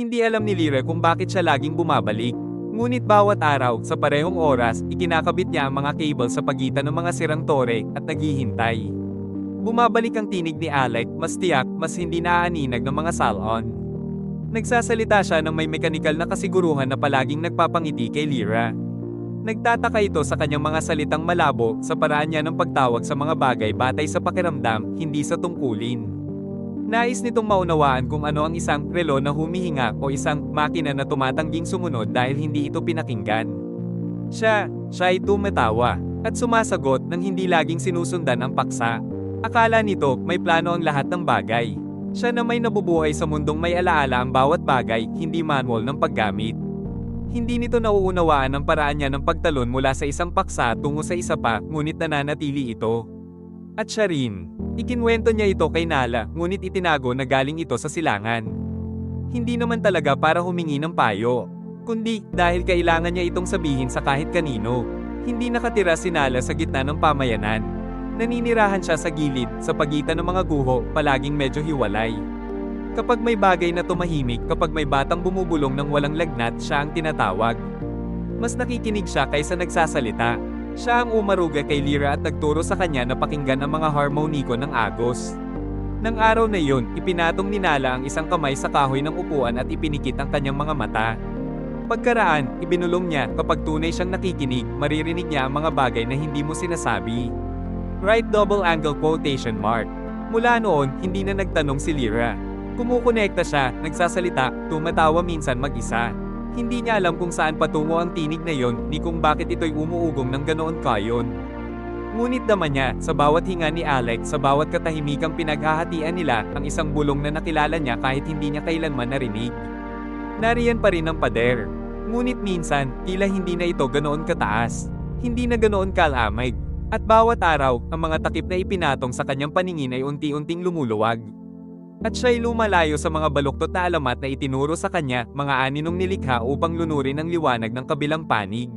Hindi alam ni Lyra kung bakit siya laging bumabalik. Ngunit bawat araw, sa parehong oras, ikinakabit niya ang mga cable sa pagitan ng mga sirang tore at naghihintay. Bumabalik ang tinig ni Alec, mas tiyak, mas hindi naaaninag ng mga salon. Nagsasalita siya ng may mekanikal na kasiguruhan na palaging nagpapangiti kay Lyra. Nagtataka ito sa kanyang mga salitang malabo sa paraan niya ng pagtawag sa mga bagay batay sa pakiramdam, hindi sa tungkulin. Nais nitong maunawaan kung ano ang isang relo na humihinga o isang makina na tumatangging sumunod dahil hindi ito pinakinggan. Siya, siya ay tumatawa, at sumasagot nang hindi laging sinusundan ang paksa. Akala nito may plano ang lahat ng bagay. Siya na may nabubuhay sa mundong may alaala ang bawat bagay, hindi manual ng paggamit. Hindi nito nauunawaan ang paraan niya ng pagtalon mula sa isang paksa tungo sa isa pa, ngunit nananatili ito. At siya rin, ikinwento niya ito kay Nala, ngunit itinago na galing ito sa silangan. Hindi naman talaga para humingi ng payo, kundi dahil kailangan niya itong sabihin sa kahit kanino. Hindi nakatira si Nala sa gitna ng pamayanan. Naninirahan siya sa gilid, sa pagitan ng mga guho, palaging medyo hiwalay. Kapag may bagay na tumahimik, kapag may batang bumubulong ng walang lagnat, siya ang tinatawag. Mas nakikinig siya kaysa nagsasalita. Siya ang umaruga kay Lyra at nagturo sa kanya na pakinggan ang mga harmoniko ng Agos. Nang araw na iyon, ipinatong ni Nala ang isang kamay sa kahoy ng upuan at ipinikit ang kanyang mga mata. Pagkaraan, ibinulong niya kapag tunay siyang nakikinig, maririnig niya ang mga bagay na hindi mo sinasabi. Right double angle quotation mark. Mula noon, hindi na nagtanong si Lyra. Kumukonekta siya, nagsasalita, tumatawa minsan mag-isa. Hindi niya alam kung saan patungo ang tinig na yon, ni kung bakit ito'y umuugong ng ganoon kayon. Ngunit naman niya, sa bawat hinga ni Alex, sa bawat katahimikang pinaghahatian nila, ang isang bulong na nakilala niya kahit hindi niya kailanman narinig. Nariyan pa rin ang pader. Ngunit minsan, tila hindi na ito ganoon kataas. Hindi na ganoon kalamig. At bawat araw, ang mga takip na ipinatong sa kanyang paningin ay unti-unting lumuluwag. At siya'y lumalayo sa mga baluktot na alamat na itinuro sa kanya, mga aninong nilikha upang lunurin ang liwanag ng kabilang panig.